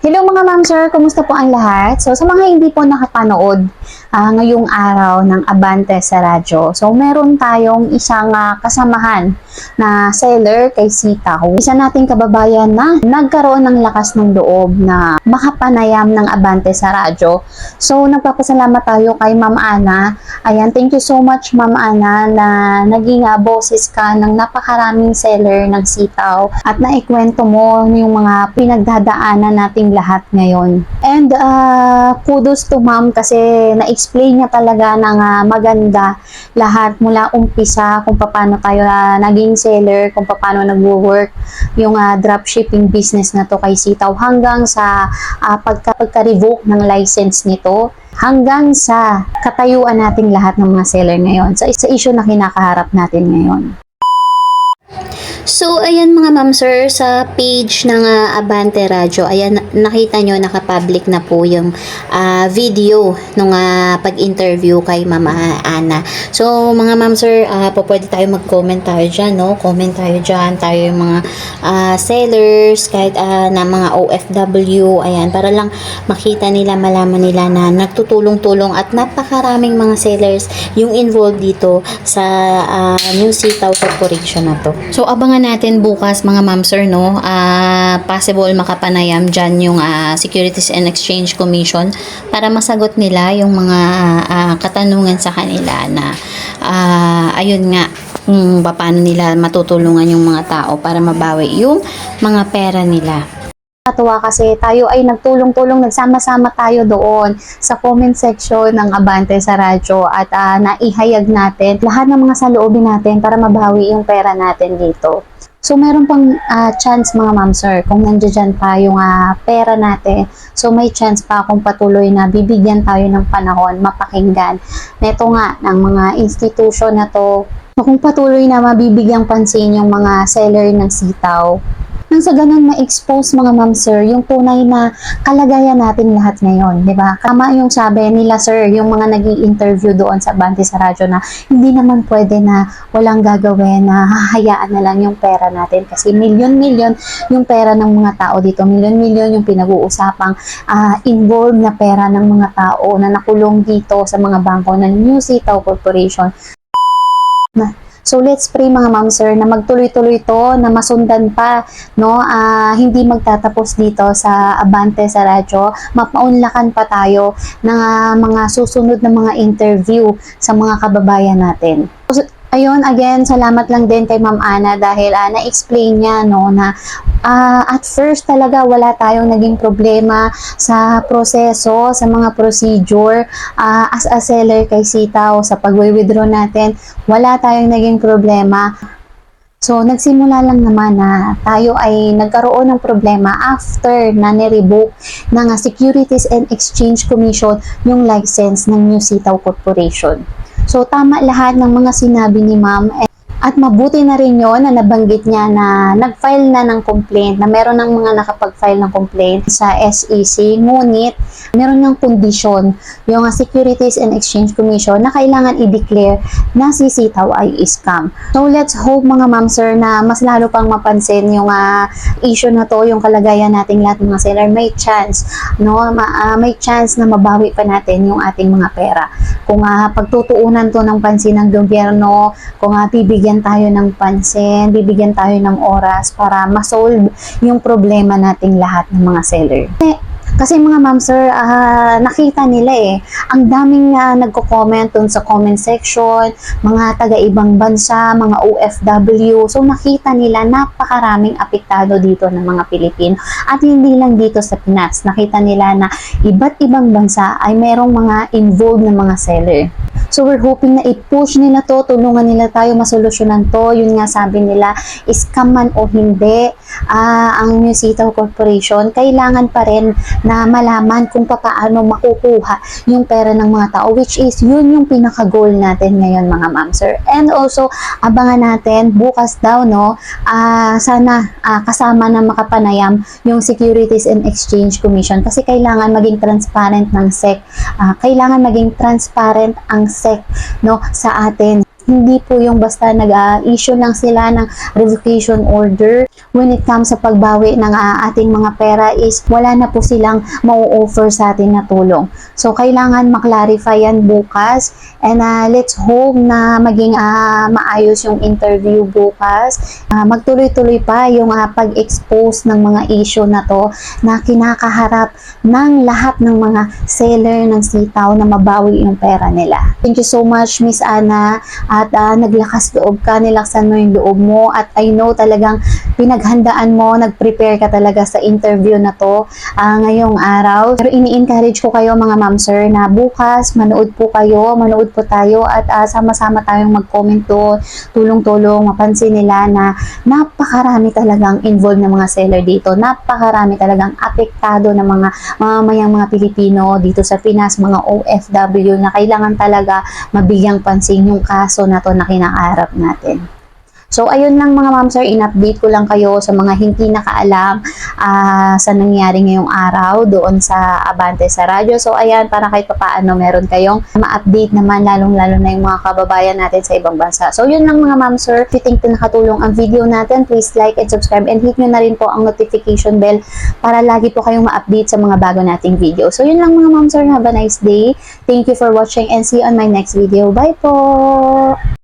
Hello mga ma'am sir, kumusta po ang lahat? So sa mga hindi po nakapanood ah, ngayong araw ng Abante sa radyo. So meron tayong isang ah, kasamahan na seller kay Sitaw. Isa nating kababayan na nagkaroon ng lakas ng loob na makapanayam ng Abante sa radyo. So nagpapasalamat tayo kay Ma'am Ana. Ayan, thank you so much Ma'am Ana na naging ah, boses ka ng napakaraming seller ng Sitaw at naikwento mo yung mga pinagdadaanan nating lahat ngayon. And uh, kudos to ma'am kasi na-explain niya talaga ng ah, maganda lahat mula umpisa kung paano tayo ah, naging seller, kung paano nagwo-work yung ah, dropshipping business na to kay Sitaw hanggang sa ah, pagka, pagka-revoke ng license nito hanggang sa katayuan nating lahat ng mga seller ngayon sa, sa issue na kinakaharap natin ngayon. So, ayan mga ma'am sir, sa page ng ah, Abante Radio, ayan, nakita nyo, nakapublic na po yung ah, video nung ah, pag-interview kay Mama Ana. So, mga ma'am sir, ah, po pwede tayo mag-comment tayo dyan, no? Comment tayo dyan, tayo yung mga ah, sellers, kahit ah, na mga OFW, ayan, para lang makita nila, malaman nila na nagtutulong-tulong at napakaraming mga sellers yung involved dito sa ah, New Sitaw Corporation na to. So, abangan natin bukas mga ma'am sir, no? Ah, possible makapanayam dyan yung ah, Securities and Exchange Commission para masagot nila yung mga ah, katanungan sa kanila na ah, ayun nga kung paano nila matutulungan yung mga tao para mabawi yung mga pera nila. Natuwa kasi tayo ay nagtulong-tulong, nagsama-sama tayo doon sa comment section ng Abante sa radyo at ah, naihayag natin lahat ng mga saloobin natin para mabawi yung pera natin dito. So, meron pang ah, chance mga ma'am sir, kung nandiyan pa yung ah, pera natin, so may chance pa kung patuloy na bibigyan tayo ng panahon, mapakinggan. Neto nga, ng mga institution na to, kung patuloy na mabibigyang pansin yung mga seller ng sitaw, nang sa ganun ma-expose mga ma'am sir, yung tunay na kalagayan natin lahat ngayon, di ba? Tama yung sabi nila sir, yung mga naging interview doon sa Bante sa radyo na hindi naman pwede na walang gagawin na hahayaan na lang yung pera natin kasi milyon-milyon yung pera ng mga tao dito, milyon-milyon yung pinag-uusapang ah, involved na pera ng mga tao na nakulong dito sa mga bangko ng New Sitaw Corporation. Na, So let's pray mga ma'am sir na magtuloy-tuloy to na masundan pa no ah, hindi magtatapos dito sa Abante sa radyo mapaunlakan pa tayo ng ah, mga susunod na mga interview sa mga kababayan natin. So, Ayun, again, salamat lang din kay Ma'am Ana dahil ah, na-explain niya no, na ah, at first talaga wala tayong naging problema sa proseso, sa mga procedure ah, as a seller kay Sitaw sa pag-withdraw natin. Wala tayong naging problema. So, nagsimula lang naman na tayo ay nagkaroon ng problema after na nirevoke ng Securities and Exchange Commission yung license ng New Sitaw Corporation. So, tama lahat ng mga sinabi ni ma'am. At mabuti na rin yon na nabanggit niya na nag-file na ng complaint, na meron ng mga nakapag-file ng complaint sa SEC, ngunit meron ng condition, yung uh, Securities and Exchange Commission, na kailangan i-declare na si Sitaw ay scam. So let's hope mga ma'am sir na mas lalo pang mapansin yung uh, issue na to, yung kalagayan nating lahat mga seller, may chance, no, ma- ah, may chance na mabawi pa natin yung ating mga pera. Kung uh, pagtutuunan to ng pansin ng gobyerno, kung uh, bibigyan tayo ng pansin, bibigyan tayo ng oras para ma-solve yung problema nating lahat ng mga seller. Kasi- Kasi mga ma'am sir, ah, nakita nila eh, ang daming uh, nagko-comment dun sa comment section, mga taga-ibang bansa, mga OFW. So nakita nila napakaraming apektado dito ng mga Pilipino. At hindi lang dito sa Pinas, nakita nila na iba't ibang bansa ay merong mga involved na mga seller. So we're hoping na i-push nila to, tulungan nila tayo masolusyonan to. Yun nga sabi nila, scam man o hindi, ah, ang New Sitaw Corporation, kailangan pa rin na malaman kung paano makukuha yung pera ng mga tao, which is yun yung pinaka-goal natin ngayon mga ma'am sir. And also, abangan natin, bukas daw, no, ah, sana ah, kasama na makapanayam yung Securities and Exchange Commission kasi kailangan maging transparent ng SEC. Ah, kailangan maging transparent ang SEC no sa atin hindi po yung basta nag-issue lang sila ng revocation order when it comes sa pagbawi ng ah, ating mga pera is wala na po silang mau-offer sa atin na tulong. So, kailangan maklarify yan bukas and ah, let's hope na maging ah, maayos yung interview bukas. Ah, magtuloy-tuloy pa yung ah, pag-expose ng mga issue na to na kinakaharap ng lahat ng mga seller ng sitaw na mabawi yung pera nila. Thank you so much, Miss Ana. At ah, naglakas loob ka, nilaksan mo yung loob mo. At I know talagang pinaghandaan mo, nag-prepare ka talaga sa interview na to ah, ngayong araw. Pero ini-encourage ko kayo mga ma'am sir na bukas manood po kayo, manood po tayo at ah, sama-sama tayong mag-comment doon, tulong-tulong, mapansin nila na napakarami talagang involved na mga seller dito. Napakarami talagang apektado ng mga mamamayang mga Pilipino dito sa Pinas, mga OFW na kailangan talaga mabigyang pansin yung kaso na to na kinakaharap natin. So, ayun lang mga ma'am sir, in-update ko lang kayo sa mga hindi nakaalam ah, sa nangyari ngayong araw doon sa Abante sa radyo. So, ayan, para kahit papaano meron kayong ma-update naman, lalong-lalo na yung mga kababayan natin sa ibang bansa. So, yun lang mga ma'am sir. If you think na nakatulong ang video natin, please like and subscribe and hit nyo na rin po ang notification bell para lagi po kayong ma-update sa mga bago nating video. So, yun lang mga ma'am sir. Have a nice day. Thank you for watching and see you on my next video. Bye po!